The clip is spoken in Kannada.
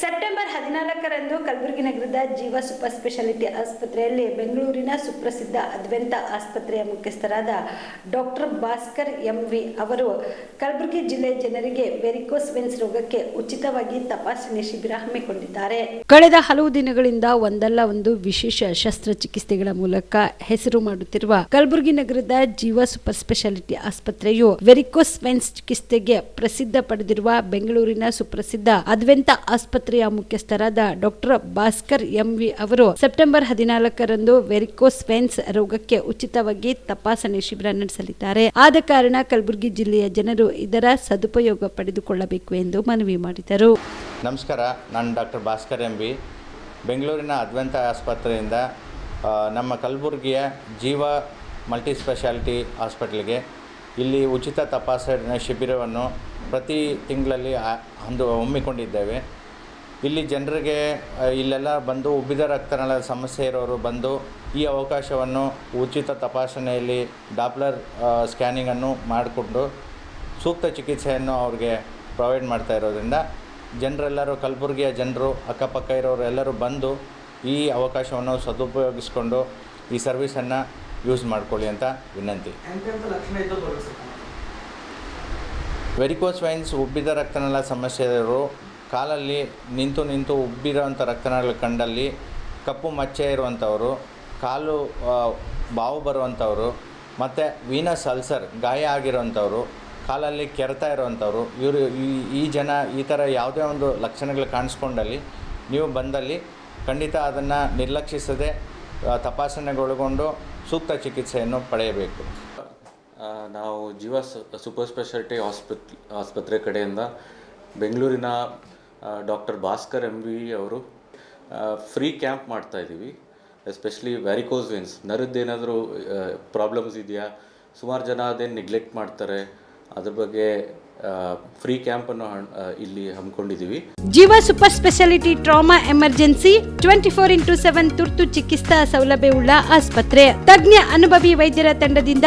ಸೆಪ್ಟೆಂಬರ್ ಹದಿನಾಲ್ಕರಂದು ಕಲಬುರಗಿ ನಗರದ ಜೀವ ಸೂಪರ್ ಸ್ಪೆಷಾಲಿಟಿ ಆಸ್ಪತ್ರೆಯಲ್ಲಿ ಬೆಂಗಳೂರಿನ ಸುಪ್ರಸಿದ್ಧ ಅದ್ವೆಂತ ಆಸ್ಪತ್ರೆಯ ಮುಖ್ಯಸ್ಥರಾದ ಡಾಕ್ಟರ್ ಭಾಸ್ಕರ್ ಎಂವಿ ಅವರು ಕಲಬುರಗಿ ಜಿಲ್ಲೆಯ ಜನರಿಗೆ ವೆರಿಕೋಸ್ ವೆನ್ಸ್ ರೋಗಕ್ಕೆ ಉಚಿತವಾಗಿ ತಪಾಸಣೆ ಶಿಬಿರ ಹಮ್ಮಿಕೊಂಡಿದ್ದಾರೆ. ಕಳೆದ ಹಲವು ದಿನಗಳಿಂದ ಒಂದಲ್ಲ ಒಂದು ವಿಶೇಷ ಶಸ್ತ್ರಚಿಕಿತ್ಸೆಗಳ ಮೂಲಕ ಹೆಸರು ಮಾಡುತ್ತಿರುವ ಕಲಬುರಗಿ ನಗರದ ಜೀವ ಸೂಪರ್ ಸ್ಪೆಷಾಲಿಟಿ ಆಸ್ಪತ್ರೆಯು ವೆರಿಕೋಸ್ ವೆನ್ಸ್ ಚಿಕಿತ್ಸೆಗೆ ಪ್ರಸಿದ್ಧ ಪಡೆದಿರುವ ಬೆಂಗಳೂರಿನ ಸುಪ್ರಸಿದ್ಧ ಅದ್ವೆಂತ ಆಸ್ಪತ್ರೆಯ ಮುಖ್ಯಸ್ಥರಾದ ಡಾಕ್ಟರ್ ಭಾಸ್ಕರ್ ಎಂವಿ ಅವರು ಸೆಪ್ಟೆಂಬರ್ ಹದಿನಾಲ್ಕರಂದು ವೆರಿಕೋಸ್ ವೆನ್ಸ್ ರೋಗಕ್ಕೆ ಉಚಿತವಾಗಿ ತಪಾಸಣೆ ಶಿಬಿರ ನಡೆಸಲಿದ್ದಾರೆ. ಆದ ಕಾರಣ ಕಲಬುರಗಿ ಜಿಲ್ಲೆಯ ಜನರು ಇದರ ಸದುಪಯೋಗ ಪಡೆದುಕೊಳ್ಳಬೇಕು ಎಂದು ಮನವಿ ಮಾಡಿದರು. ನಮಸ್ಕಾರ, ನಾನು ಡಾಕ್ಟರ್ ಭಾಸ್ಕರ್ ಎಂ ಬಿ ಬೆಂಗಳೂರಿನ ಅದ್ವಂತ ಆಸ್ಪತ್ರೆಯಿಂದ ನಮ್ಮ ಕಲಬುರಗಿಯ ಜೀವ ಮಲ್ಟಿ ಸ್ಪೆಷಾಲಿಟಿ ಹಾಸ್ಪಿಟ್ಲಿಗೆ ಇಲ್ಲಿ ಉಚಿತ ತಪಾಸಣೆ ಶಿಬಿರವನ್ನು ಪ್ರತಿ ತಿಂಗಳಲ್ಲಿ ಅಂದು ಹಮ್ಮಿಕೊಂಡಿದ್ದೇವೆ ಇಲ್ಲಿ ಜನರಿಗೆ ಇಲ್ಲೆಲ್ಲ ಬಂದು ಉಬ್ಬಿದ ರಕ್ತನಾಳದ ಸಮಸ್ಯೆ ಇರೋರು ಬಂದು ಈ ಅವಕಾಶವನ್ನು ಉಚಿತ ತಪಾಸಣೆಯಲ್ಲಿ ಡಾಪ್ಲರ್ ಸ್ಕ್ಯಾನಿಂಗನ್ನು ಮಾಡಿಕೊಂಡು ಸೂಕ್ತ ಚಿಕಿತ್ಸೆಯನ್ನು ಅವ್ರಿಗೆ ಪ್ರೊವೈಡ್ ಮಾಡ್ತಾ ಇರೋದ್ರಿಂದ ಜನರೆಲ್ಲರೂ ಕಲಬುರಗಿಯ ಜನರು ಅಕ್ಕಪಕ್ಕ ಇರೋರು ಎಲ್ಲರೂ ಬಂದು ಈ ಅವಕಾಶವನ್ನು ಸದುಪಯೋಗಿಸ್ಕೊಂಡು ಈ ಸರ್ವಿಸನ್ನು ಯೂಸ್ ಮಾಡ್ಕೊಳ್ಳಿ ಅಂತ ವಿನಂತಿ. ವೆರಿಕೋಸ್ ವೈನ್ಸ್ ಉಬ್ಬಿದ ರಕ್ತನಾಳ ಸಮಸ್ಯೆ ಇರೋರು ಕಾಲಲ್ಲಿ ನಿಂತು ನಿಂತು ಉಬ್ಬಿರೋವಂಥ ರಕ್ತನಾಳ ಕಂಡಲ್ಲಿ ಕಪ್ಪು ಮಚ್ಚೆ ಇರುವಂಥವರು, ಕಾಲು ಬಾವು ಬರುವಂಥವರು, ಮತ್ತು ವೀನಸ್ ಅಲ್ಸರ್, ಗಾಯ ಆಗಿರೋವಂಥವ್ರು, ಕಾಲಲ್ಲಿ ಕೆರೆತ ಇರುವಂಥವ್ರು, ಇವರು ಈ ಜನ ಈ ಥರ ಯಾವುದೇ ಒಂದು ಲಕ್ಷಣಗಳು ಕಾಣಿಸ್ಕೊಂಡಲ್ಲಿ ನೀವು ಬಂದಲ್ಲಿ ಖಂಡಿತ ಅದನ್ನು ನಿರ್ಲಕ್ಷಿಸದೆ ತಪಾಸಣೆಗೊಳಗೊಂಡು ಸೂಕ್ತ ಚಿಕಿತ್ಸೆಯನ್ನು ಪಡೆಯಬೇಕು. ನಾವು ಜೀವ ಸೂಪರ್ ಸ್ಪೆಷಾಲಿಟಿ ಆಸ್ಪತ್ ಆಸ್ಪತ್ರೆ ಕಡೆಯಿಂದ ಬೆಂಗಳೂರಿನ ಡಾಕ್ಟರ್ ಭಾಸ್ಕರ್ ಎಂ ವಿ ಅವರು ಫ್ರೀ ಕ್ಯಾಂಪ್ ಮಾಡ್ತಾ ಇದ್ದೀವಿ. ಎಸ್ಪೆಷಲಿ ವ್ಯಾರಿಕೋಸ್ ವೇನ್ಸ್ ನರದ್ದೇನಾದರೂ ಪ್ರಾಬ್ಲಮ್ಸ್ ಇದೆಯಾ? ಸುಮಾರು ಜನ ಅದೇನು ನೆಗ್ಲೆಕ್ಟ್ ಮಾಡ್ತಾರೆ. ಅದ್ರ ಬಗ್ಗೆ ಫ್ರೀ ಕ್ಯಾಂಪನ್ನು ಇಲ್ಲಿ ಹಮ್ಮಿಕೊಂಡಿದ್ದೀವಿ. Jeeva super speciality trauma emergency twenty four into seven ತುರ್ತು ಚಿಕಿತ್ಸಾ ಸೌಲಭ್ಯವುಳ್ಳ ಆಸ್ಪತ್ರೆ. ತಜ್ಞ ಅನುಭವಿ ವೈದ್ಯರ ತಂಡದಿಂದ